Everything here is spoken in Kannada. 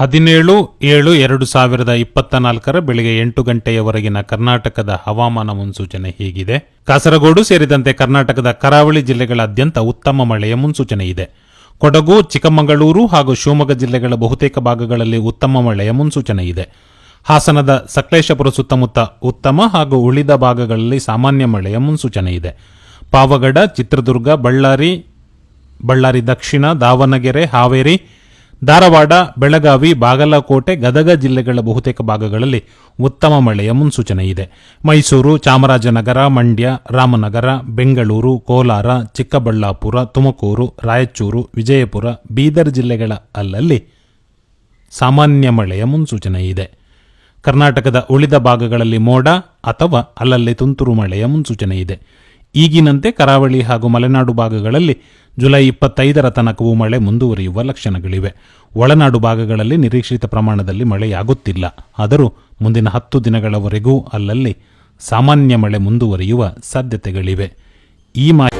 ಹದಿನೇಳು, ಏಳು, ಎರಡು ಸಾವಿರದ ಇಪ್ಪತ್ತ ನಾಲ್ಕರ ಬೆಳಿಗ್ಗೆ ಎಂಟು ಗಂಟೆಯವರೆಗಿನ ಕರ್ನಾಟಕದ ಹವಾಮಾನ ಮುನ್ಸೂಚನೆ ಹೀಗಿದೆ. ಕಾಸರಗೋಡು ಸೇರಿದಂತೆ ಕರ್ನಾಟಕದ ಕರಾವಳಿ ಜಿಲ್ಲೆಗಳಾದ್ಯಂತ ಉತ್ತಮ ಮಳೆಯ ಮುನ್ಸೂಚನೆ ಇದೆ. ಕೊಡಗು, ಚಿಕ್ಕಮಗಳೂರು ಹಾಗೂ ಶಿವಮೊಗ್ಗ ಜಿಲ್ಲೆಗಳ ಬಹುತೇಕ ಭಾಗಗಳಲ್ಲಿ ಉತ್ತಮ ಮಳೆಯ ಮುನ್ಸೂಚನೆ ಇದೆ. ಹಾಸನದ ಸಕಲೇಶಪುರ ಸುತ್ತಮುತ್ತ ಉತ್ತಮ ಹಾಗೂ ಉಳಿದ ಭಾಗಗಳಲ್ಲಿ ಸಾಮಾನ್ಯ ಮಳೆಯ ಮುನ್ಸೂಚನೆ ಇದೆ. ಪಾವಗಡ, ಚಿತ್ರದುರ್ಗ, ಬಳ್ಳಾರಿ ಬಳ್ಳಾರಿ ದಕ್ಷಿಣ, ದಾವಣಗೆರೆ, ಹಾವೇರಿ ಧಾರವಾಡ, ಬೆಳಗಾವಿ, ಬಾಗಲಕೋಟೆ, ಗದಗ ಜಿಲ್ಲೆಗಳ ಬಹುತೇಕ ಭಾಗಗಳಲ್ಲಿ ಉತ್ತಮ ಮಳೆಯ ಮುನ್ಸೂಚನೆ ಇದೆ. ಮೈಸೂರು, ಚಾಮರಾಜನಗರ, ಮಂಡ್ಯ, ರಾಮನಗರ, ಬೆಂಗಳೂರು, ಕೋಲಾರ, ಚಿಕ್ಕಬಳ್ಳಾಪುರ, ತುಮಕೂರು, ರಾಯಚೂರು, ವಿಜಯಪುರ, ಬೀದರ್ ಜಿಲ್ಲೆಗಳ ಅಲ್ಲಲ್ಲಿ ಸಾಮಾನ್ಯ ಮಳೆಯ ಮುನ್ಸೂಚನೆ ಇದೆ. ಕರ್ನಾಟಕದ ಉಳಿದ ಭಾಗಗಳಲ್ಲಿ ಮೋಡ ಅಥವಾ ಅಲ್ಲಲ್ಲಿ ತುಂತುರು ಮಳೆಯ ಮುನ್ಸೂಚನೆ ಇದೆ. ಈಗಿನಂತೆ ಕರಾವಳಿ ಹಾಗೂ ಮಲೆನಾಡು ಭಾಗಗಳಲ್ಲಿ ಜುಲೈ ಇಪ್ಪತ್ತೈದರ ತನಕವೂ ಮಳೆ ಮುಂದುವರಿಯುವ ಲಕ್ಷಣಗಳಿವೆ. ಒಳನಾಡು ಭಾಗಗಳಲ್ಲಿ ನಿರೀಕ್ಷಿತ ಪ್ರಮಾಣದಲ್ಲಿ ಮಳೆಯಾಗುತ್ತಿಲ್ಲ. ಆದರೂ ಮುಂದಿನ ಹತ್ತು ದಿನಗಳವರೆಗೂ ಅಲ್ಲಲ್ಲಿ ಸಾಮಾನ್ಯ ಮಳೆ ಮುಂದುವರಿಯುವ ಸಾಧ್ಯತೆಗಳಿವೆ. ಈ ಮಾಹಿತಿ